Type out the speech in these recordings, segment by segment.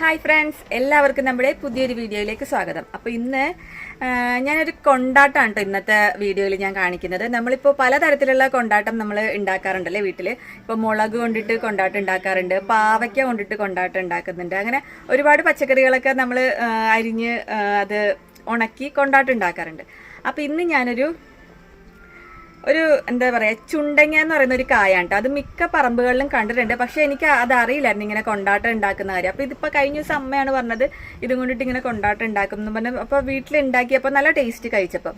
Hi friends എല്ലാവർക്കും നമ്മുടെ പുതിയൊരു വീഡിയോയിലേക്ക് സ്വാഗതം. അപ്പോൾ ഇന്ന് ഞാനൊരു കൊണ്ടാട്ടമാണ് കേട്ടോ ഇന്നത്തെ വീഡിയോയിൽ ഞാൻ കാണിക്കുന്നത്. നമ്മളിപ്പോൾ പലതരത്തിലുള്ള കൊണ്ടാട്ടം നമ്മൾ ഉണ്ടാക്കാറുണ്ടല്ലേ വീട്ടിൽ ഇപ്പോൾ മുളക് കൊണ്ടിട്ട് കൊണ്ടാട്ടം ഉണ്ടാക്കാറുണ്ട് പാവയ്ക്ക കൊണ്ടിട്ട് കൊണ്ടാട്ടം ഉണ്ടാക്കുന്നുണ്ട്. അങ്ങനെ ഒരുപാട് പച്ചക്കറികളൊക്കെ നമ്മൾ അരിഞ്ഞ് അത് ഉണക്കി കൊണ്ടാട്ടം ഉണ്ടാക്കാറുണ്ട്. അപ്പോൾ ഇന്ന് ഞാനൊരു ഒരു എന്താ പറയാ ചുണ്ടങ്ങ എന്ന് പറയുന്ന ഒരു കായാണ് അത് മിക്ക പറമ്പുകളിലും കണ്ടിട്ടുണ്ട്. പക്ഷെ എനിക്ക് അത് അറിയില്ലായിരുന്നു ഇങ്ങനെ കൊണ്ടാട്ടം ഉണ്ടാക്കുന്ന കാര്യം. അപ്പൊ ഇതിപ്പോ കഴിഞ്ഞ ദിവസം അമ്മയാണ് പറഞ്ഞത് ഇതും കൊണ്ടിട്ട് ഇങ്ങനെ കൊണ്ടാട്ടം ഉണ്ടാക്കും എന്ന് അപ്പൊ വീട്ടിൽ ഉണ്ടാക്കിയപ്പോൾ നല്ല ടേസ്റ്റ് കഴിച്ചപ്പോൾ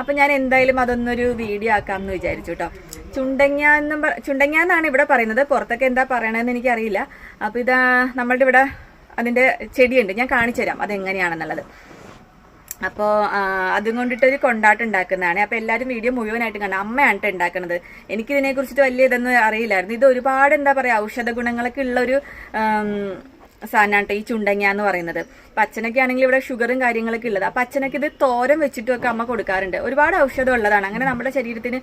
അപ്പൊ ഞാൻ എന്തായാലും അതൊന്നൊരു വീഡിയോ ആക്കാമെന്ന് വിചാരിച്ചു കേട്ടോ ചുണ്ടങ്ങ എന്നും ചുണ്ടങ്ങ എന്നാണ് ഇവിടെ പറയുന്നത്. പുറത്തൊക്കെ എന്താ പറയണതെന്ന് എനിക്കറിയില്ല. അപ്പൊ ഇതാ നമ്മളുടെ ഇവിടെ അതിന്റെ ചെടിയുണ്ട്. ഞാൻ കാണിച്ചു തരാം അതെങ്ങനെയാണെന്നുള്ളത്. അപ്പോൾ അതും കൊണ്ടിട്ടൊരു കൊണ്ടാട്ടം ഉണ്ടാക്കുന്നതാണ്. അപ്പോൾ എല്ലാവരും വീഡിയോ മുഴുവനായിട്ട് കണ്ട. അമ്മയാണ് ഉണ്ടാക്കുന്നത് എനിക്കിതിനെ വലിയ ഇതൊന്നും അറിയില്ലായിരുന്നു. ഇത് ഒരുപാട് എന്താ പറയുക ഔഷധ ഗുണങ്ങളൊക്കെ ഉള്ളൊരു സാധനമാണ് ഈ ചുണ്ടങ്ങ എന്ന് പറയുന്നത്. അപ്പം അച്ഛനൊക്കെ ആണെങ്കിൽ ഇവിടെ ഷുഗറും കാര്യങ്ങളൊക്കെ ഉള്ളത്. അപ്പം അച്ഛനൊക്കെ ഇത് തോരൻ വെച്ചിട്ടുമൊക്കെ അമ്മ കൊടുക്കാറുണ്ട്. ഒരുപാട് ഔഷധം ഉള്ളതാണ്. അങ്ങനെ നമ്മുടെ ശരീരത്തിന്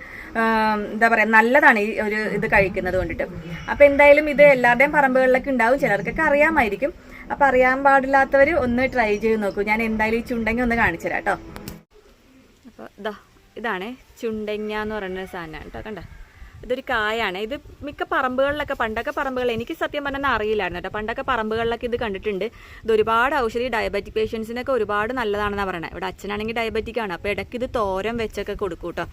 എന്താ പറയുക നല്ലതാണ് ഈ ഒരു ഇത് കഴിക്കുന്നത് കൊണ്ടിട്ട്. അപ്പം എന്തായാലും ഇത് എല്ലാവരുടെയും പറമ്പുകളിലൊക്കെ ഉണ്ടാവും. ചിലർക്കൊക്കെ അറിയാമായിരിക്കും. അപ്പം അറിയാൻ പാടില്ലാത്തവർ ഒന്ന് ട്രൈ ചെയ്ത് നോക്കൂ. ഞാൻ എന്തായാലും ഈ ചുണ്ടങ്ങ ഒന്ന് കാണിച്ചു തരാം കേട്ടോ അപ്പോൾ ഇതാ ഇതാണ് ചുണ്ടങ്ങ എന്ന് പറയുന്ന സാധനമാണ് കേട്ടോ കണ്ട? ഇതൊരു കായാണ്. ഇത് മിക്ക പറമ്പുകളിലൊക്കെ പണ്ടൊക്കെ പറമ്പുകൾ എനിക്ക് സത്യം പറഞ്ഞാൽ അറിയില്ലായിരുന്നു കേട്ടോ. പണ്ടൊക്കെ പറമ്പുകളിലൊക്കെ ഇത് കണ്ടിട്ടുണ്ട്. ഇത് ഒരുപാട് ഔഷധി ഡയബറ്റിക് പേഷ്യൻസിനൊക്കെ ഒരുപാട് നല്ലതാണെന്നാണ് പറയുന്നത് ഇവിടെ അച്ഛനാണെങ്കിൽ ഡയബറ്റിക് ആണ്. അപ്പോൾ ഇടയ്ക്ക് ഇത് തോരം വെച്ചൊക്കെ കൊടുക്കും കേട്ടോ.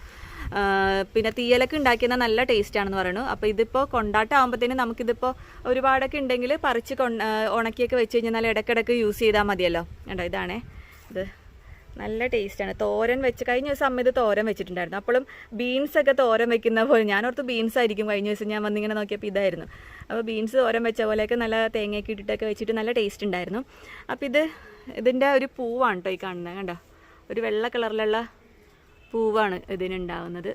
പിന്നെ തീയലൊക്കെ ഉണ്ടാക്കിയെന്നാൽ നല്ല ടേസ്റ്റ് ആണെന്ന് പറയുന്നു. അപ്പോൾ ഇതിപ്പോൾ കൊണ്ടാട്ടം ആകുമ്പോഴത്തേനും നമുക്കിതിപ്പോൾ ഒരുപാടൊക്കെ ഉണ്ടെങ്കിൽ പറിച്ച് കൊ ഉണക്കിയൊക്കെ വെച്ച് കഴിഞ്ഞാൽ ഇടയ്ക്കിടയ്ക്ക് യൂസ് ചെയ്താൽ മതിയല്ലോ. കേട്ടോ ഇതാണേ. ഇത് നല്ല ടേസ്റ്റാണ്. തോരൻ വെച്ച് കഴിഞ്ഞ ദിവസം അമ്മ ഇത് തോരൻ വെച്ചിട്ടുണ്ടായിരുന്നു. അപ്പോഴും ബീൻസ് ഒക്കെ തോരൻ വെക്കുന്ന പോലെ ഞാൻ ഓർത്ത് ബീൻസ് ആയിരിക്കും കഴിഞ്ഞ ദിവസം ഞാൻ വന്നിങ്ങനെ നോക്കിയപ്പോൾ ഇതായിരുന്നു. അപ്പോൾ ബീൻസ് തോരൻ വെച്ച പോലെയൊക്കെ നല്ല തേങ്ങയൊക്കെ ഇട്ടിട്ടൊക്കെ വെച്ചിട്ട് നല്ല ടേസ്റ്റ് ഉണ്ടായിരുന്നു. അപ്പോൾ ഇത് ഇതിന്റെ ഒരു പൂവാണ് കേട്ടോ ഈ കാണുന്നത്. കണ്ടോ? ഒരു വെള്ള കളറിലുള്ള പൂവാണ് ഇതിനുണ്ടാവുന്നത്.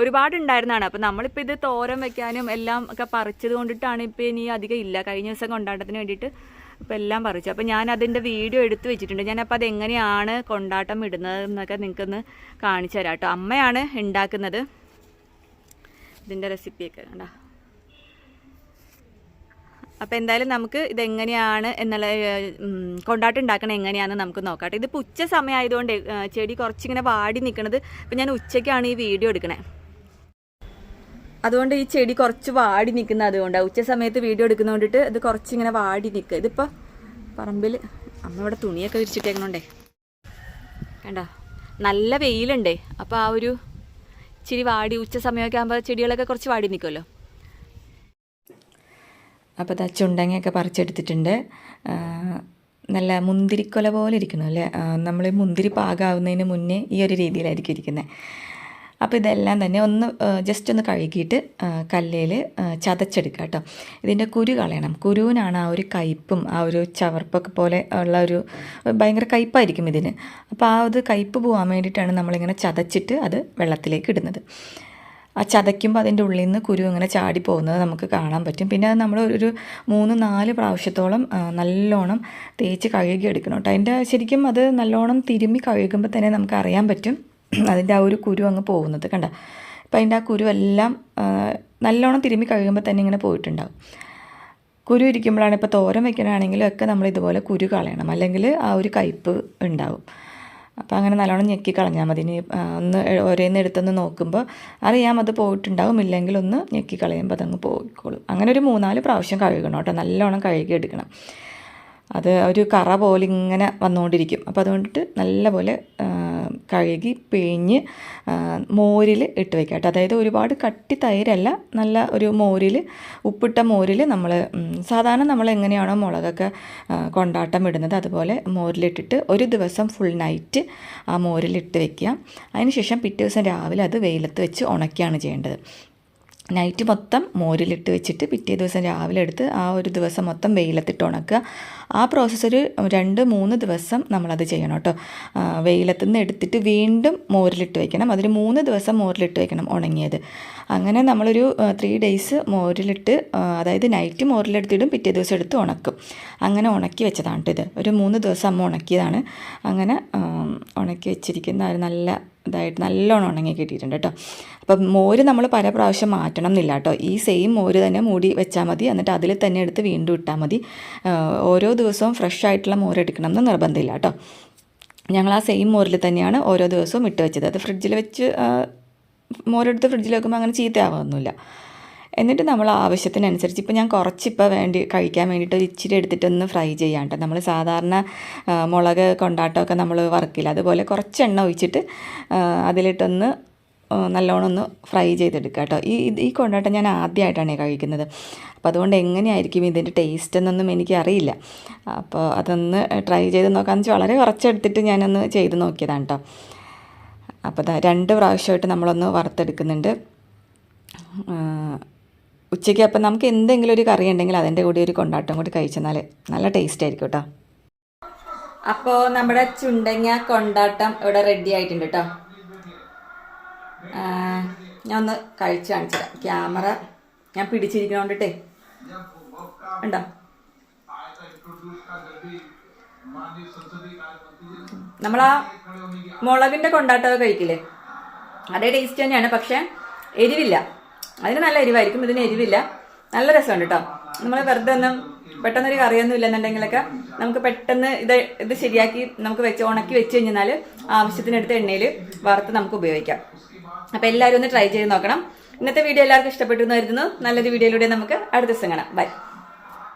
ഒരുപാട് ഉണ്ടായിരുന്നതാണ് അപ്പം നമ്മളിപ്പോൾ ഇത് തോരൻ വെക്കാനും എല്ലാം ഒക്കെ പറിച്ചത് കൊണ്ടിട്ടാണ് ഇപ്പോൾ ഇനി അധികം ഇല്ല. കഴിഞ്ഞ ദിവസം കൊണ്ടാട്ടത്തിന് വേണ്ടിയിട്ട് ഇപ്പോൾ എല്ലാം പറിച്ചു. അപ്പോൾ ഞാൻ അതിന്റെ വീഡിയോ എടുത്തു വെച്ചിട്ടുണ്ട്. ഞാനപ്പോൾ അതെങ്ങനെയാണ് കൊണ്ടാട്ടം ഇടുന്നത് എന്നൊക്കെ നിങ്ങൾക്കൊന്ന് കാണിച്ചു തരാം കേട്ടോ. അമ്മയാണ് ഉണ്ടാക്കുന്നത്. ഇതിന്റെ റെസിപ്പിയൊക്കെ കണ്ടോ? അപ്പോൾ എന്തായാലും നമുക്ക് ഇതെങ്ങനെയാണ് എന്നുള്ള കൊണ്ടാട്ടം ഉണ്ടാക്കണത് എങ്ങനെയാണെന്ന് നമുക്ക് നോക്കാം കേട്ടോ. ഇതിപ്പോൾ ഉച്ച സമയമായതുകൊണ്ട് ചെടി കുറച്ചിങ്ങനെ വാടി നിൽക്കണത് അപ്പം ഞാൻ ഉച്ചയ്ക്കാണ് ഈ വീഡിയോ എടുക്കണേ. അതുകൊണ്ട് ഈ ചെടി കുറച്ച് വാടി നിൽക്കുന്ന അതുകൊണ്ടാണ് ഉച്ച സമയത്ത് വീഡിയോ എടുക്കുന്നതുകൊണ്ടിട്ട് അത് ഇത് കുറച്ചിങ്ങനെ വാടി നിൽക്കുക. ഇതിപ്പോൾ പറമ്പിൽ അമ്മ ഇവിടെ തുണിയൊക്കെ വിരിച്ചിട്ടേക്കണോണ്ടേ. കണ്ടോ? നല്ല വെയിലുണ്ടേ. അപ്പോൾ ആ ഒരു ഇച്ചിരി വാടി ഉച്ച സമയമൊക്കെ ആകുമ്പോൾ ചെടികളൊക്കെ കുറച്ച് വാടി നിൽക്കുമല്ലോ. അപ്പോൾ ഇതാ ചുണ്ടങ്ങയൊക്കെ പറിച്ചെടുത്തിട്ടുണ്ട്. നല്ല മുന്തിരിക്കൊല പോലെ ഇരിക്കണം അല്ലേ? നമ്മൾ മുന്തിരി പാകാവുന്നതിന് മുന്നേ ഈ ഒരു രീതിയിലായിരിക്കും ഇരിക്കുന്നത് അപ്പോൾ ഇതെല്ലാം തന്നെ ഒന്ന് ജസ്റ്റ് ഒന്ന് കഴുകിയിട്ട് കല്ലേൽ ചതച്ചെടുക്കുക കേട്ടോ. ഇതിന്റെ കുരു കളയണം. കുരുവിനാണ് ആ ഒരു കയ്പ്പും ആ ഒരു ചവർപ്പൊക്കെ പോലെ ഉള്ള ഒരു ഭയങ്കര കയ്പ്പായിരിക്കും ഇതിന്. അപ്പോൾ ആ ഒരു കയ്പ്പ് പോകാൻ വേണ്ടിയിട്ടാണ് നമ്മളിങ്ങനെ ചതച്ചിട്ട് അത് വെള്ളത്തിലേക്ക് ഇടുന്നത്. ആ ചതയ്ക്കുമ്പോൾ അതിന്റെ ഉള്ളിൽ നിന്ന് കുരു ഇങ്ങനെ ചാടി പോകുന്നത് നമുക്ക് കാണാൻ പറ്റും. പിന്നെ അത് നമ്മൾ ഒരു മൂന്ന് നാല് പ്രാവശ്യത്തോളം നല്ലോണം തേച്ച് കഴുകി എടുക്കണം കേട്ടോ. അതിന്റെ ശരിക്കും അത് നല്ലോണം തിരുമ്മി കഴുകുമ്പോൾ തന്നെ നമുക്ക് അറിയാൻ പറ്റും. അതിന്റെ ആ ഒരു കുരു അങ്ങ് പോകുന്നത് കണ്ട. അപ്പം അതിന്റെ ആ കുരുവെല്ലാം നല്ലോണം തിരുമ്മി കഴുകുമ്പോൾ തന്നെ ഇങ്ങനെ പോയിട്ടുണ്ടാകും കുരു ഇരിക്കുമ്പോഴാണ് ഇപ്പോൾ തോരം വെക്കണമെങ്കിലും ഒക്കെ നമ്മൾ ഇതുപോലെ കുരു കളയണം. അല്ലെങ്കിൽ ആ ഒരു കയ്പ്പ് ഉണ്ടാവും. അപ്പോൾ അങ്ങനെ നല്ലോണം ഞെക്കി കളഞ്ഞാൽ മതി. ഇനി ഒന്ന് ഒരേന്ന് എടുത്തൊന്ന് നോക്കുമ്പോൾ അറിയാം അത് പോയിട്ടുണ്ടാവും. ഇല്ലെങ്കിൽ ഒന്ന് ഞെക്കി കളയുമ്പോൾ അതങ്ങ് പോയിക്കോളും. അങ്ങനെ ഒരു മൂന്നാൽ പ്രാവശ്യം കഴുകണം കേട്ടോ. നല്ലോണം കഴുകി എടുക്കണം. അത് ഒരു കറ പോലെ ഇങ്ങനെ വന്നുകൊണ്ടിരിക്കും അപ്പോൾ അതുകൊണ്ടിട്ട് നല്ലപോലെ കഴുകി പിഴിഞ്ഞ് മോരിൽ ഇട്ട് വെക്കുക കേട്ടോ. അതായത് ഒരുപാട് കട്ടി തൈരല്ല നല്ല ഒരു മോരിൽ ഉപ്പിട്ട മോരിൽ നമ്മൾ സാധാരണ നമ്മൾ എങ്ങനെയാണോ മുളകൊക്കെ കൊണ്ടാട്ടം ഇടുന്നത് അതുപോലെ മോരിലിട്ടിട്ട് ഒരു ദിവസം ഫുൾ നൈറ്റ് ആ മോരിലിട്ട് വെക്കുക. അതിനുശേഷം പിറ്റേ ദിവസം രാവിലെ അത് വെയിലത്ത് വെച്ച് ഉണക്കുകയാണ് ചെയ്യേണ്ടത്. നൈറ്റ് മൊത്തം മോരിലിട്ട് വെച്ചിട്ട് പിറ്റേ ദിവസം രാവിലെ എടുത്ത് ആ ഒരു ദിവസം മൊത്തം വെയിലത്തിട്ട് ഉണക്കുക. ആ പ്രോസസ്സ് ഒരു രണ്ട് മൂന്ന് ദിവസം നമ്മളത് ചെയ്യണം കേട്ടോ. വെയിലത്തു നിന്ന് എടുത്തിട്ട് വീണ്ടും മോരിലിട്ട് വയ്ക്കണം അതൊരു മൂന്ന് ദിവസം മോരിലിട്ട് വയ്ക്കണം ഉണങ്ങിയത്. അങ്ങനെ നമ്മളൊരു ത്രീ ഡേയ്സ് മോരിലിട്ട് അതായത് നൈറ്റ് മോരിലെടുത്തിടും പിറ്റേ ദിവസം എടുത്ത് ഉണക്കും. അങ്ങനെ ഉണക്കി വെച്ചതാണ് ഇത്. ഒരു മൂന്ന് ദിവസം അമ്മ ഉണക്കിയതാണ്. അങ്ങനെ ഉണക്കി വെച്ചിരിക്കുന്ന ഒരു നല്ല ഇതായിട്ട് നല്ലോണം ഉണങ്ങി കിട്ടിയിട്ടുണ്ട് കേട്ടോ. അപ്പം മോര് നമ്മൾ പല പ്രാവശ്യം മാറ്റണം എന്നില്ല കേട്ടോ. ഈ സെയിം മോര് തന്നെ മൂടി വെച്ചാൽ മതി. എന്നിട്ട് അതിൽ തന്നെ എടുത്ത് വീണ്ടും ഇട്ടാൽ മതി. ഓരോ ദിവസവും ഫ്രഷ് ആയിട്ടുള്ള മോര് എടുക്കണം എന്ന് നിർബന്ധമില്ല കേട്ടോ. ഞങ്ങൾ ആ സെയിം മോരിൽ തന്നെയാണ് ഓരോ ദിവസവും ഇട്ട് വെച്ചത്. അത് ഫ്രിഡ്ജിൽ വെച്ച് മോരെടുത്ത് ഫ്രിഡ്ജിൽ വെക്കുമ്പോൾ അങ്ങനെ ചീത്തയാവുന്നില്ല എന്നിട്ട് നമ്മൾ ആവശ്യത്തിനനുസരിച്ച് ഇപ്പോൾ ഞാൻ കുറച്ചിപ്പോൾ വേണ്ടി കഴിക്കാൻ വേണ്ടിയിട്ട് ഒരു ഇച്ചിരി എടുത്തിട്ടൊന്ന് ഫ്രൈ ചെയ്യാം നമ്മൾ സാധാരണ മുളക് കൊണ്ടാട്ടമൊക്കെ നമ്മൾ വറക്കില്ല. അതുപോലെ കുറച്ച് എണ്ണ ഒഴിച്ചിട്ട് അതിലിട്ടൊന്ന് നല്ലോണം ഒന്ന് ഫ്രൈ ചെയ്തെടുക്കുക കേട്ടോ. ഈ ഈ കൊണ്ടാട്ടം ഞാൻ ആദ്യമായിട്ടാണ് കഴിക്കുന്നത്. അപ്പോൾ അതുകൊണ്ട് എങ്ങനെയായിരിക്കും ഇതിന്റെ ടേസ്റ്റ് എന്നൊന്നും എനിക്കറിയില്ല. അപ്പോൾ അതൊന്ന് ട്രൈ ചെയ്ത് നോക്കാമെന്ന് വെച്ചാൽ വളരെ കുറച്ചെടുത്തിട്ട് ഞാനൊന്ന് ചെയ്ത് നോക്കിയതാണ് കേട്ടോ. അപ്പോൾ രണ്ട് പ്രാവശ്യമായിട്ട് നമ്മളൊന്ന് വറുത്തെടുക്കുന്നുണ്ട്. ഉച്ചയ്ക്ക് അപ്പം നമുക്ക് എന്തെങ്കിലും ഒരു കറി ഉണ്ടെങ്കിൽ അതിന്റെ കൂടി ഒരു കൊണ്ടാട്ടം കൂടി കഴിച്ചെന്നാൽ നല്ല ടേസ്റ്റ് ആയിരിക്കും കേട്ടോ. അപ്പോൾ നമ്മുടെ ചുണ്ടങ്ങ കൊണ്ടാട്ടം ഇവിടെ റെഡി ആയിട്ടുണ്ട് കേട്ടോ. ഞാൻ ഒന്ന് കഴിച്ച് കാണിച്ചു ക്യാമറ ഞാൻ പിടിച്ചിരിക്കണോണ്ടിട്ടേ. ഉണ്ടോ? നമ്മളാ മുളകിന്റെ കൊണ്ടാട്ടമൊക്കെ കഴിക്കില്ലേ? അതേ ടേസ്റ്റ് തന്നെയാണ് പക്ഷെ എരിവില്ല. അതിന് നല്ല എരിവായിരിക്കും ഇതിന് എരിവില്ല. നല്ല രസമുണ്ട് കേട്ടോ നമ്മൾ വെറുതെ ഒന്നും പെട്ടെന്നൊരു കറിയൊന്നും ഇല്ലെന്നുണ്ടെങ്കിലൊക്കെ നമുക്ക് പെട്ടെന്ന് ഇത് ഇത് ശരിയാക്കി നമുക്ക് വെച്ച് ഉണക്കി വെച്ച് കഴിഞ്ഞാൽ ആവശ്യത്തിനെടുത്ത് എണ്ണയിൽ വറുത്ത് നമുക്ക് ഉപയോഗിക്കാം. അപ്പം എല്ലാവരും ഒന്ന് ട്രൈ ചെയ്ത് നോക്കണം. ഇന്നത്തെ വീഡിയോ എല്ലാവർക്കും ഇഷ്ടപ്പെട്ടു എന്ന് കരുതുന്നു. നല്ലൊരു വീഡിയോയിലൂടെ നമുക്ക് അടുത്ത ദിവസം കാണാം. ബൈ